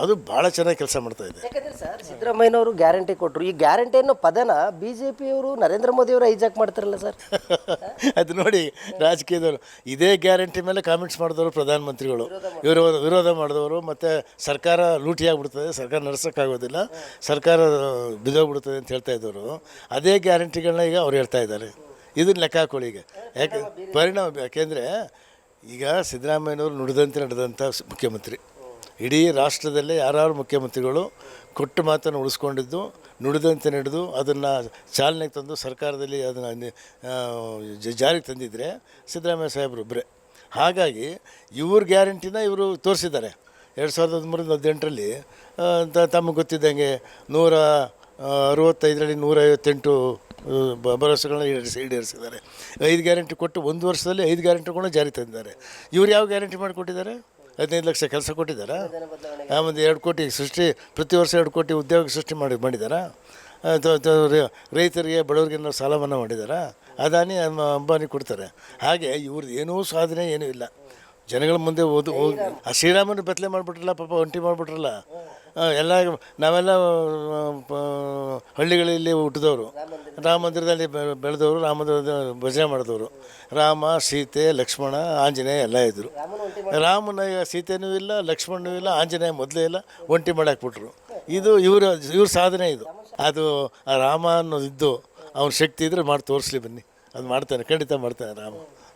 ಅದು ಭಾಳ ಚೆನ್ನಾಗಿ ಕೆಲಸ ಮಾಡ್ತಾ ಇದೆ. ಯಾಕಂದ್ರೆ ಸರ್ ಸಿದ್ದರಾಮಯ್ಯನವರು ಗ್ಯಾರಂಟಿ ಕೊಟ್ಟರು ಈ ಗ್ಯಾರಂಟಿ ಅನ್ನೋ ಪದನ ಬಿ ಜೆ ಪಿಯವರು ನರೇಂದ್ರ ಮೋದಿ ಅವರು ಹೈಜಾಕ್ ಮಾಡ್ತಾರಲ್ಲ ಸರ್? ಅದು ನೋಡಿ ರಾಜಕೀಯದವರು ಇದೇ ಗ್ಯಾರಂಟಿ ಮೇಲೆ ಕಾಮೆಂಟ್ಸ್ ಮಾಡಿದವರು ಪ್ರಧಾನಮಂತ್ರಿಗಳು. ವಿರೋಧ ವಿರೋಧ ಮಾಡಿದವರು ಮತ್ತು ಸರ್ಕಾರ ಲೂಟಿಯಾಗ್ಬಿಡ್ತದೆ ಸರ್ಕಾರ ನಡೆಸೋಕ್ಕಾಗೋದಿಲ್ಲ ಸರ್ಕಾರ ಬಿದ್ದೋಗ್ಬಿಡ್ತದೆ ಅಂತ ಹೇಳ್ತಾ ಇದ್ದವರು. ಅದೇ ಗ್ಯಾರಂಟಿಗಳನ್ನ ಈಗ ಅವ್ರು ಹೇಳ್ತಾ ಇದ್ದಾರೆ. ಇದನ್ನ ಲೆಕ್ಕ ಹಾಕೊಳ್ಳಿ ಈಗ. ಯಾಕೆ ಪರಿಣಾಮ ಯಾಕೆಂದರೆ ಈಗ ಸಿದ್ದರಾಮಯ್ಯನವರು ನುಡಿದಂತೆ ನಡೆದಂಥ ಮುಖ್ಯಮಂತ್ರಿ. ಇಡೀ ರಾಷ್ಟ್ರದಲ್ಲೇ ಯಾರ್ಯಾರು ಮುಖ್ಯಮಂತ್ರಿಗಳು ಕೊಟ್ಟ ಮಾತನ್ನು ಉಳಿಸ್ಕೊಂಡಿದ್ದು ನುಡಿದಂತೆ ನಡೆದು ಅದನ್ನು ಚಾಲನೆಗೆ ತಂದು ಸರ್ಕಾರದಲ್ಲಿ ಅದನ್ನು ಜಾರಿಗೆ ತಂದಿದ್ದರೆ ಸಿದ್ದರಾಮಯ್ಯ ಸಾಹೇಬರು ಒಬ್ಬರೇ ಹಾಗಾಗಿ ಇವ್ರ ಗ್ಯಾರಂಟಿನ ಇವರು ತೋರಿಸಿದ್ದಾರೆ. ಎರಡು ಸಾವಿರದ ಹದಿಮೂರಿಂದ ಹದಿನೆಂಟರಲ್ಲಿ ತಮಗೆ ಗೊತ್ತಿದ್ದಂಗೆ ನೂರ ಅರುವತ್ತೈದರಲ್ಲಿ ಅರವತ್ತೈದರಲ್ಲಿ ನೂರ ಐವತ್ತೆಂಟು ಆ, ಬ- ಭರವಸೆಗಳನ್ನ ಈಡೇರಿಸಿ ಈಡೇರಿಸಿದ್ದಾರೆ. ಐದು ಗ್ಯಾರಂಟಿ ಕೊಟ್ಟು ಒಂದು ವರ್ಷದಲ್ಲಿ ಐದು ಗ್ಯಾರಂಟಿಗಳನ್ನ ಜಾರಿ ತಂದಿದ್ದಾರೆ. ಇವ್ರು ಯಾವ ಗ್ಯಾರಂಟಿ ಮಾಡಿಕೊಟ್ಟಿದ್ದಾರೆ ಹದಿನೈದು ಲಕ್ಷ ಕೆಲಸ ಕೊಟ್ಟಿದ್ದಾರಾ? ಆಮೇಲೆ ಎರಡು ಕೋಟಿ ಸೃಷ್ಟಿ, ಪ್ರತಿ ವರ್ಷ ಎರಡು ಕೋಟಿ ಉದ್ಯೋಗ ಸೃಷ್ಟಿ ಮಾಡಿ, ಮಾಡಿದ್ದಾರಾ? ರೈತರಿಗೆ, ಬಡವರಿಗೆ ನಾವು ಸಾಲ ಮನ್ನಾ ಮಾಡಿದಾರಾ ಅದಾನಿ ಅಂಬಾನಿ ಕೊಡ್ತಾರೆ. ಹಾಗೆ ಇವ್ರದ್ದು ಏನೂ ಸಾಧನೆ ಏನೂ ಇಲ್ಲ. ಜನಗಳ ಮುಂದೆ ಓದು, ಆ ಶ್ರೀರಾಮನ ಬೆತ್ತಲೆ ಮಾಡಿಬಿಟ್ರಲ್ಲ, ಪಾಪ ಒಂಟಿ ಮಾಡಿಬಿಟ್ರಲ್ಲ. ಎಲ್ಲ ನಾವೆಲ್ಲ ಹಳ್ಳಿಗಳಲ್ಲಿ ಹುಟ್ಟಿದವರು. ರಾಮ ಮಂದಿರದಲ್ಲಿ ಬೆಳೆದವರು, ರಾಮ ಮಂದಿರದ ಭಜನೆ ಮಾಡಿದವರು. ರಾಮ, ಸೀತೆ, ಲಕ್ಷ್ಮಣ, ಆಂಜನೇಯ ಎಲ್ಲ ಇದ್ದರು. ರಾಮನ ಸೀತೆನೂ ಇಲ್ಲ, ಲಕ್ಷ್ಮಣನೂ ಇಲ್ಲ, ಆಂಜನೇಯ ಮೊದಲೇ ಇಲ್ಲ, ಒಂಟಿ ಮಾಡಾಕ್ಬಿಟ್ರು. ಇದು ಇವರ ಇವ್ರ ಸಾಧನೆ ಇದು. ಅದು ಆ ರಾಮ ಅನ್ನೋದಿದ್ದು ಅವ್ನ ಶಕ್ತಿ ಇದ್ದರೆ ಮಾಡಿ ತೋರಿಸ್ಲಿ ಬನ್ನಿ. ಅದು ಮಾಡ್ತಾನೆ, ಖಂಡಿತ ಮಾಡ್ತಾನೆ ರಾಮ.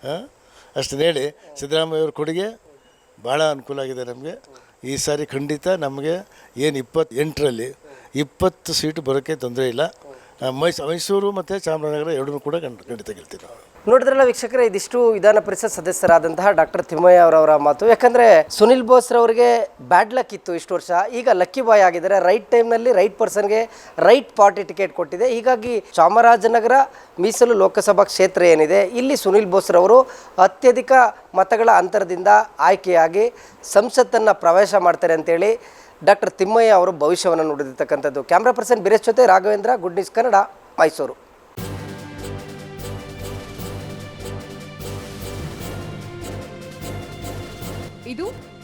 ಹಾಂ? ಅಷ್ಟನ್ನು ಹೇಳಿ, ಸಿದ್ದರಾಮಯ್ಯವ್ರ ಕೊಡುಗೆ ಭಾಳ ಅನುಕೂಲ ಆಗಿದೆ ನಮಗೆ. ಈ ಸಾರಿ ಖಂಡಿತ ನಮಗೆ ಏನು ಇಪ್ಪತ್ತೆಂಟರಲ್ಲಿ ಇಪ್ಪತ್ತು ಸೀಟು ಬರೋಕ್ಕೆ ತೊಂದರೆ ಇಲ್ಲ. ಆ, ಮೈಸ್ ಮೈಸೂರು ಮತ್ತು ಚಾಮರಾಜನಗರ ಎರಡನ್ನೂ ಕೂಡ ಖಂಡ್- ಖಂಡಿತ ಗೆಲ್ತೀವಿ ನಾವು. ನೋಡಿದ್ರಲ್ಲ ವೀಕ್ಷಕರೇ, ಇದಿಷ್ಟು ವಿಧಾನ ಪರಿಷತ್ ಸದಸ್ಯರಾದಂತಹ ಡಾಕ್ಟರ್ ತಿಮ್ಮಯ್ಯ ಅವರವರ ಮಾತು. ಯಾಕಂದ್ರೆ ಸುನಿಲ್ ಬೋಸ್ರವರಿಗೆ ಬ್ಯಾಡ್ ಲಕ್ ಇತ್ತು ಇಷ್ಟು ವರ್ಷ. ಈಗ ಲಕ್ಕಿ ಬಾಯ್ ಆಗಿದ್ದಾರೆ. ರೈಟ್ ಟೈಮ್ನಲ್ಲಿ ರೈಟ್ ಪರ್ಸನ್ಗೆ ರೈಟ್ ಪಾರ್ಟಿ ಟಿಕೆಟ್ ಕೊಟ್ಟಿದೆ. ಹೀಗಾಗಿ ಚಾಮರಾಜನಗರ ಮೀಸಲು ಲೋಕಸಭಾ ಕ್ಷೇತ್ರ ಏನಿದೆ, ಇಲ್ಲಿ ಸುನಿಲ್ ಬೋಸ್ರವರು ಅತ್ಯಧಿಕ ಮತಗಳ ಅಂತರದಿಂದ ಆಯ್ಕೆಯಾಗಿ ಸಂಸತ್ತನ್ನು ಪ್ರವೇಶ ಮಾಡ್ತಾರೆ ಅಂತೇಳಿ ಡಾಕ್ಟರ್ ತಿಮ್ಮಯ್ಯ ಅವರು ಭವಿಷ್ಯವನ್ನು ನೋಡಿರ್ತಕ್ಕಂಥದ್ದು ಕ್ಯಾಮ್ರಾ ಪರ್ಸನ್ ಬಿರೇಶ್ ಜೊತೆ ರಾಘವೇಂದ್ರ ಗುಡ್ ನ್ಯೂಸ್ ಕನ್ನಡ ಮೈಸೂರು